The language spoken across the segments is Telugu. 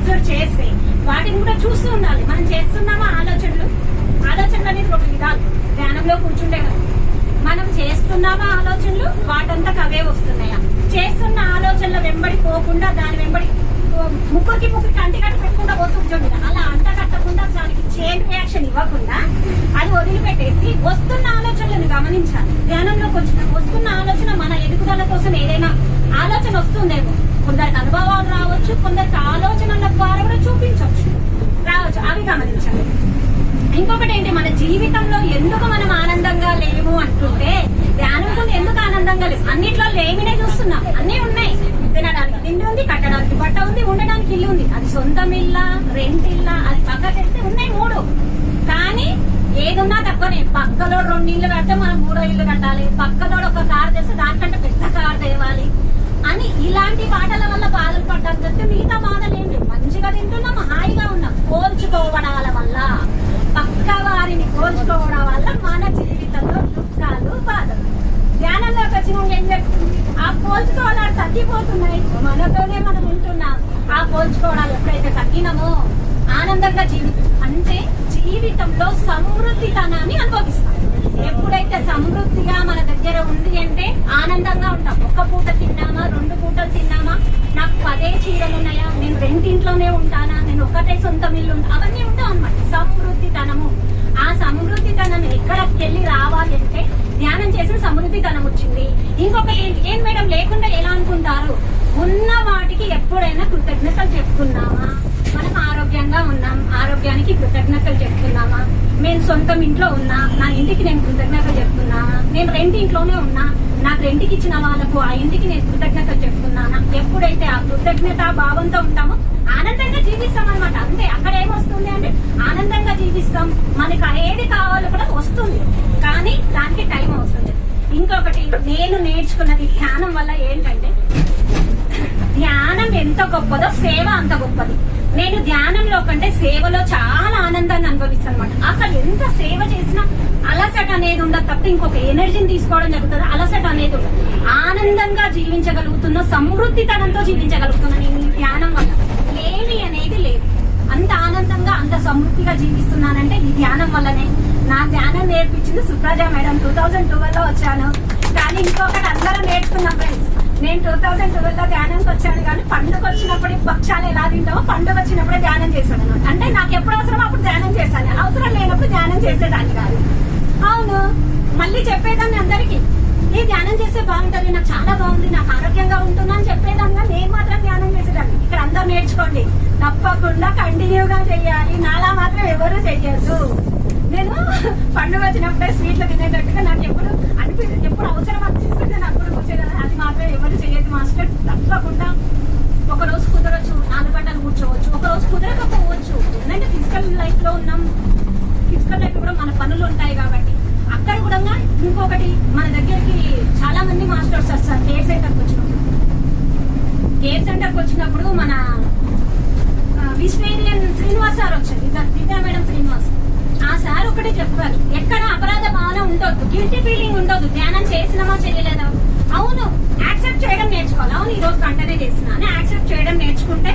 అబ్జర్వ్ చేస్తే వాటిని కూడా చూస్తూ ఉండాలి. మనం చేస్తున్నామా ఆలోచనలు? ఆలోచనలు అనేది ఒక విధాలు. ధ్యానంలో కూర్చుంటే కదా. మనం చేస్తున్నామా ఆలోచనలు? వాటంతకు అవే వస్తున్నాయా? చేస్తున్న ఆలోచనల వెంబడి పోకుండా దాని వెంబడి ముక్కకి ముక్కుకి ముక్కుకి కంటి పెట్టకుండా పోతుంటుంది అలా అంత కట్టకుండా దానికి చైన్ రియాక్షన్ ఇవ్వకుండా అది వదిలిపెట్టేసి వస్తున్న ఆలోచనలను గమనించాలి. ధ్యానంలోకి వచ్చిన వస్తున్న ఆలోచన మన ఎదుగుదల కోసం ఏదైనా ఆలోచన వస్తుందేమో. కొందరికి అనుభవాలు రావచ్చు కొందరికి ఆలోచనల ద్వారా కూడా చూపించవచ్చు. రావచ్చు. అవి గమనించాలి ఇంకొకటి ఏంటి? మన జీవితంలో ఎందుకు మనం ఆనందంగా లేము అంటుంటే ధ్యానం ఎందుకు ఆనందంగా లేవు అన్నిట్లో లేమినే చూస్తున్నాం. అన్ని ఉన్నాయి. తినడానికి తిండి ఉంది కట్టడానికి బట్ట ఉంది ఉండడానికి ఇల్లు ఉంది. అది సొంతం ఇల్లా రెంట్ ఇల్లా అది పక్కకెళ్తే ఉన్నాయి మూడు. కానీ ఏదున్నా తక్కువనే. పక్కలో రెండు ఇల్లు కడితే మనం మూడో ఇల్లు కట్టాలి. పక్కలో ఒక కారు తెస్తే దానికంటే పెద్ద కారు తేవాలి అని ఇలాంటి పాటల వల్ల బాధలు పడ్డాం తప్పితే మిగతా బాధలు ఏంటి మంచిగా తింటున్నాం హాయిగా ఉన్నాం. పోల్చుకోవడాల వల్ల పక్క వారిని పోల్చుకోవడం వల్ల మన జీవితంలో దుఃఖాలు బాధలు. ధ్యానంలోకి వచ్చిన ఏం చెప్తుంది ఆ పోల్చుకోవడాలు తగ్గిపోతున్నాయి. మనతోనే మనం ఉంటున్నాం. ఆ పోల్చుకోవడాలు ఎప్పుడైతే తగ్గినామో ఆనందంగా జీవితం అంటే జీవితంలో సమృద్ధితనాన్ని అనుభవిస్తాం ఎప్పుడైతే సమృద్ధిగా మన దగ్గర ఉంది అంటే ఆనందంగా ఉంటాం ఒక్క పూట తిన్నామా రెండు పూటలు తిన్నామా నాకు పదే చీరలు ఉన్నాయా నేను రెండింట్లోనే ఉంటానా ఒకటే సొంత ఇల్లు అవన్నీ ఉంటాం అనమాట సమృద్ధితనము. ఆ సమృద్ధితనం ఎక్కడికి వెళ్ళి రావాలి అంటే ధ్యానం చేసిన సమృద్ధితనం వచ్చింది ఇంకొకటి ఏం మేడం? లేకుండా ఎలా అనుకుంటారు? ఉన్న వాటికి ఎప్పుడైనా కృతజ్ఞతలు చెప్తున్నామా? మనం ఆరోగ్యంగా ఉన్నాం ఆరోగ్యానికి కృతజ్ఞతలు చెప్తున్నామా? నేను సొంతం ఇంట్లో ఉన్నా నా ఇంటికి నేను కృతజ్ఞతలు చెప్తున్నానా? నేను రెంట్ ఇంట్లోనే ఉన్నా నాకు రెంట్కి ఇచ్చిన వాళ్ళకు ఆ ఇంటికి నేను కృతజ్ఞతలు చెప్తున్నానా? ఎప్పుడైతే ఆ కృతజ్ఞత భావంతో ఉంటామో ఆనందంగా జీవిస్తాం అనమాట అంతే అక్కడ ఏమొస్తుంది అంటే ఆనందంగా జీవిస్తాం. మనకి ఏది కావాలో కూడా వస్తుంది. కానీ దానికి టైం అవుతుంది ఇంకొకటి నేను నేర్చుకున్నది ధ్యానం వల్ల ఏంటంటే గొప్పదో సేవ అంత గొప్పది. నేను ధ్యానంలో కంటే సేవలో చాలా ఆనందాన్ని అనుభవిస్తాను అనమాట అసలు ఎంత సేవ చేసినా అలసట అనేది ఉండదు తప్ప ఇంకొక ఎనర్జీని తీసుకోవడం జరుగుతుంది. అలసట అనేది ఉండదు. ఆనందంగా జీవించగలుగుతున్నా సమృద్ధితనంతో జీవించగలుగుతున్నా నేను ఈ ధ్యానం వల్ల లేని అనేది లేదు. అంత ఆనందంగా అంత సమృద్ధిగా జీవిస్తున్నానంటే ఈ ధ్యానం వల్లనే. నా ధ్యానం నేర్పించింది సుప్రజ మేడం. టూ థౌజండ్ ట్వెల్వ్లో వచ్చాను. కానీ ఇంకొకటి అందరం నేర్చుకున్నాం ఫ్రెండ్స్ నేను టూ థౌజండ్ ట్వెల్వ్లో ధ్యానంకి వచ్చాను కానీ పండుగ వచ్చినప్పుడు పక్షాలు ఎలా తింటామో పండుగ వచ్చినప్పుడే ధ్యానం చేశాను అనమాట అంటే నాకు ఎప్పుడు అవసరం అప్పుడు ధ్యానం చేశాను. అవసరం లేనప్పుడు ధ్యానం చేసేదాన్ని కాదు. అవును. మళ్ళీ చెప్పేదాన్ని అందరికి. ఏ ధ్యానం చేస్తే బాగుంటుంది. నాకు చాలా బాగుంది. నాకు ఆరోగ్యంగా ఉంటుందని అని చెప్పేదాన్ని. నేను మాత్రం ధ్యానం చేసేదాన్ని. ఇక్కడ అందరూ నేర్చుకోండి. తప్పకుండా కంటిన్యూగా చేయాలి. నాలా మాత్రం ఎవరు చెయ్యొద్దు. నేను పండుగ వచ్చినప్పుడే స్వీట్లు తినేటట్టుగా నాకు ఎప్పుడు అనిపిస్తుంది ఎప్పుడు అవసరం అనిపిస్తుంది నాకు కూడా కూర్చోలేదు అది మాత్రం ఎవరు చేయదు మాస్టర్. తప్పకుండా. ఒక రోజు కుదరచ్చు. నాలుగు గంటలు కూర్చోవచ్చు. ఒక రోజు కుదరకపోవచ్చు ఎందుకంటే ఫిజికల్ లైఫ్ లో ఉన్నాం. ఫిజికల్ లైఫ్ కూడా మన పనులు ఉంటాయి కాబట్టి. అక్కడ కూడా ఇంకొకటి మన దగ్గరికి చాలా మంది మాస్టర్స్ వస్తారు కేర్ సెంటర్కి వచ్చినప్పుడు. కేర్ సెంటర్కి వచ్చినప్పుడు మన విశ్వేరియన్ శ్రీనివాస్ సార్ వచ్చారు. దివ్యా మేడం శ్రీనివాస్. ఆ సార్ ఒకటే చెప్పారు ఎక్కడ అపరాధ భావన ఉండొద్దు గిల్టీ ఫీలింగ్ ఉండొద్దు ధ్యానం చేసినామా చేయలేదా? అవును యాక్సెప్ట్ చేయడం నేర్చుకోవాలి. అవును ఈ రోజు గంటనే చేసిన అని యాక్సెప్ట్ చేయడం నేర్చుకుంటే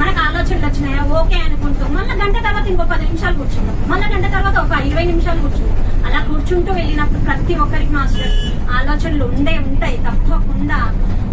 మనకు ఆలోచనలు వచ్చినాయా? ఓకే అనుకుంటూ మళ్ళీ గంట తర్వాత ఇంకో పది నిమిషాలు కూర్చుంటాం మళ్ళీ గంట తర్వాత ఒక ఇరవై నిమిషాలు కూర్చుంటాం అలా కూర్చుంటూ వెళ్ళినప్పుడు ప్రతి ఒక్కరికి మాస్టర్ ఆలోచనలు ఉండే ఉంటాయి తప్పకుండా.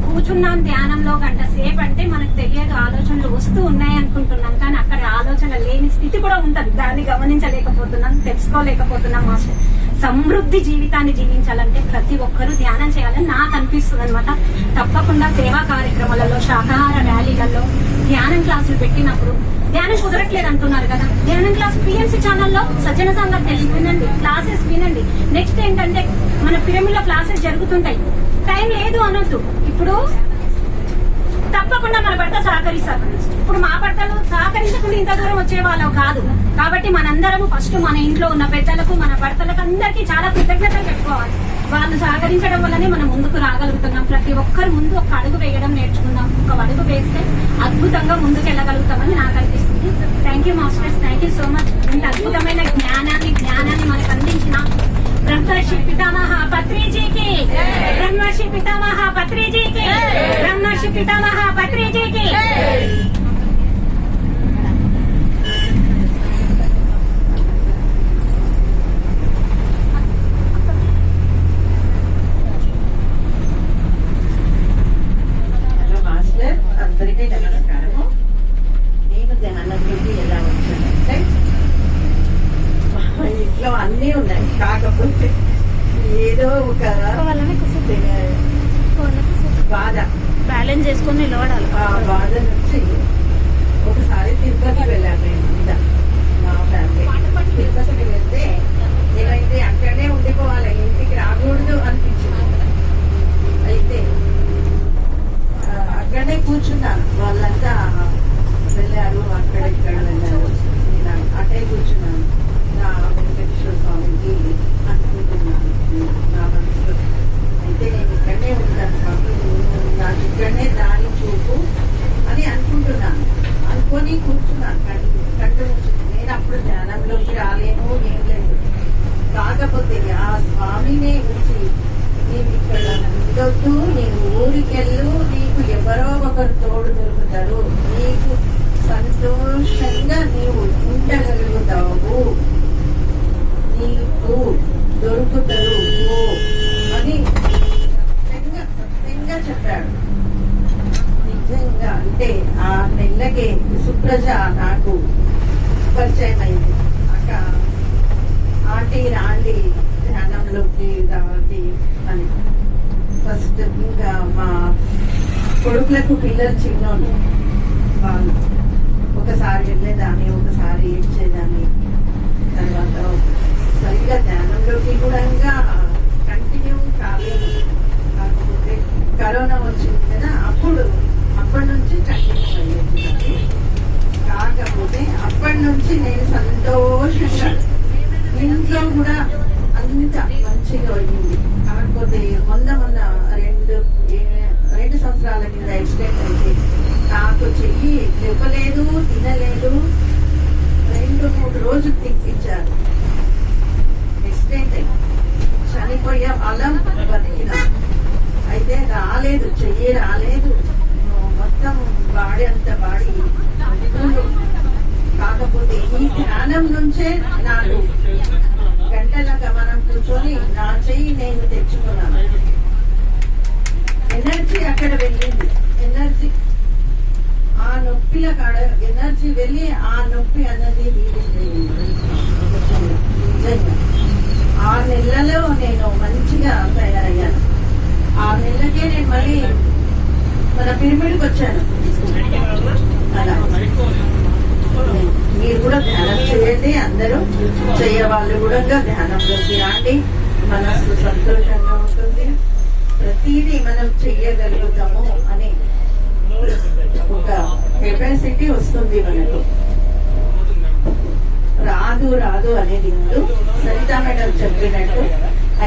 కూర్చున్నాం ధ్యానంలో గంట సేపు అంటే మనకు తెలియదు ఆలోచనలు వస్తూ ఉన్నాయి అనుకుంటున్నాం కానీ అక్కడ ఆలోచన లేని స్థితి కూడా ఉంటుంది. దాన్ని గమనించలేకపోతున్నాం తెలుసుకోలేకపోతున్నాం మాస్టర్. సమృద్ధి జీవితాన్ని జీవించాలంటే ప్రతి ఒక్కరూ ధ్యానం చేయాలని నాకు అనిపిస్తుంది అనమాట తప్పకుండా సేవా కార్యక్రమాలలో శాకాహార ర్యాలీలలో ధ్యానం క్లాసులు పెట్టినప్పుడు ధ్యానం కుదరట్లేదు అంటున్నారు కదా. ధ్యానం క్లాస్ పిఎంసీ ఛానల్లో సజ్జన సంఘం తెలిసి వినండి క్లాసెస్ వినండి. నెక్స్ట్ ఏంటంటే మన పిరమిడ్లో క్లాసెస్ జరుగుతుంటాయి. టైం లేదు అనొద్దు. ఇప్పుడు తప్పకుండా మన భర్త సహకరిస్తారు. ఇప్పుడు మా భర్తలు సహకరించకుండా ఇంత దూరం వచ్చే వాళ్ళం కాదు. కాబట్టి మనందరము ఫస్ట్ మన ఇంట్లో ఉన్న పెద్దలకు మన భర్తలకు అందరికీ చాలా కృతజ్ఞతలు చెప్పుకోవాలి. వాళ్ళు సహకరించడం వల్లనే మనం ముందుకు రాగలుగుతున్నాం. ప్రతి ఒక్కరు ముందు ఒక అడుగు వేయడం నేర్చుకుందాం. ఒక అడుగు వేస్తే అద్భుతంగా ముందుకు వెళ్ళగలుగుతామని నాకు అనిపిస్తుంది. Thank you masters thank you so much ఇంత అద్భుతమైన జ్ఞానాన్ని జ్ఞానాన్ని మనకు అందించిన బ్రహ్మర్షి పితామహ పత్రిజీకి పత్రిజీకి బ్రహ్మర్షి పితామహ పత్రిజీకి కదా వాళ్ళని కుసు బాధ బ్యాలెన్స్ చేసుకొని నిలబడాలి. బాధ నుంచి ఒకసారి తిరుపతి వెళ్ళాను మేము మా ఫ్యామిలీ తిరుపతికి వెళ్తే ఏమైతే అక్కడనే ఉండిపోవాలి ఇంటికి రాకూడదు అనిపించింది. అయితే అక్కడనే కూర్చున్నాను వాళ్ళంతా వెళ్ళారు అక్కడ ఇక్కడ వెళ్ళారు. నేను అటే కూర్చున్నాను. నా వెంకటేశ్వర స్వామికి అనుకుంటున్నాను. నా మనసులో. నేను ఇక్కడనే ఉంటాను స్వామి. నువ్వు నాకు ఇక్కడనే దారి చూపు అని అనుకుంటున్నాను. అనుకొని కూర్చున్నాను. కంటి కంటి మూసుకుని. నేను అప్పుడు ధ్యానంలోకి రాలేను ఏం లేదు. కాకపోతే ఆ స్వామినే ఉంచి నీవు ఇక్కడ ఉండొద్దు నీవు ఊరికెళ్ళు నీకు ఎవరో ఒకరు తోడు దొరుకుతారు. నీకు సంతోషంగా నీవు ఉండగలుగుతావు నీకు దొరుకుతారు అని సత్యంగా సత్యంగా చెప్పాడు నిజంగా అంటే ఆ నెలకే సుప్రజ నాకు పరిచయం అయింది అక్క ఆంటీ రాండి ధ్యానంలోకి రావాలి అని ఫస్ట్ ఇంకా మా పిల్లలు చిన్నోళ్ళు. వాళ్ళు ఒకసారి వెళ్ళేదాన్ని ఒకసారి ఏడ్చేదాన్ని. తర్వాత సరిగ్గా ధ్యానంలోకి కూడా ఇంకా కంటిన్యూ కాలేదు. కాకపోతే కరోనా వచ్చింది కదా అప్పుడు అప్పటి నుంచి కంటిన్యూ అయ్యేది. నాకు. కాకపోతే అప్పటి నుంచి నేను సంతోషంగా ఇంట్లో కూడా అంత మంచిగా అయింది కాకపోతే మొన్న మొన్న రెండు ఏ- రెండు సంవత్సరాల కింద యాక్సిడెంట్ అయితే నాకు చెయ్యి ఇవ్వలేదు తినలేదు. రెండు మూడు రోజులు తిప్పించారు యాక్సిడెంట్ అయింది చనిపోయే బలం బతికిన. అయితే రాలేదు చెయ్యి రాలేదు. మొత్తం బాడీ అంత బాడీ కాకపోతే ఈ ధ్యానం నుంచే నాకు గంటల గమనం కూర్చొని నా చెయ్యి నేను తెచ్చుకున్నాను ఎనర్జీ అక్కడ వెళ్ళింది ఎనర్జీ ఆ నొప్పిల కాడ నుంచి వెళ్ళి ఆ నొప్పి అన్నది నిజంగా ఆ నెలలో నేను మంచిగా తయారయ్యాను. ఆ నెలకే నేను మళ్ళీ మన పిరమిడ్కి వచ్చాను. అలా. మీరు కూడా ధ్యానం చేయండి అందరూ. చేయవాళ్ళు కూడా ధ్యానంలోకి రాండి మనసు సంతోషంగా ఉంటుంది. ప్రతిదీ మనం చెయ్యగలుగుతాము అని ఒక కెపాసిటీ వస్తుంది మనకు. రాదు రాదు అనేది ముందు సరితా మేడం చెప్పినట్టు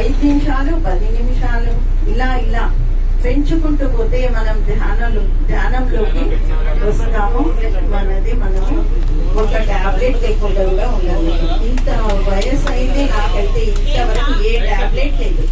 ఐదు నిమిషాలు పది నిమిషాలు ఇలా ఇలా పెంచుకుంటూ పోతే మనం ధ్యానంలో ధ్యానంలోకి వస్తాము మనది మనము ఒక టాబ్లెట్ లేకుండా కూడా ఉండాలి ఇంత వయసు అయితే నాకైతే ఇంతవరకు ఏ టాబ్లెట్ లేదు.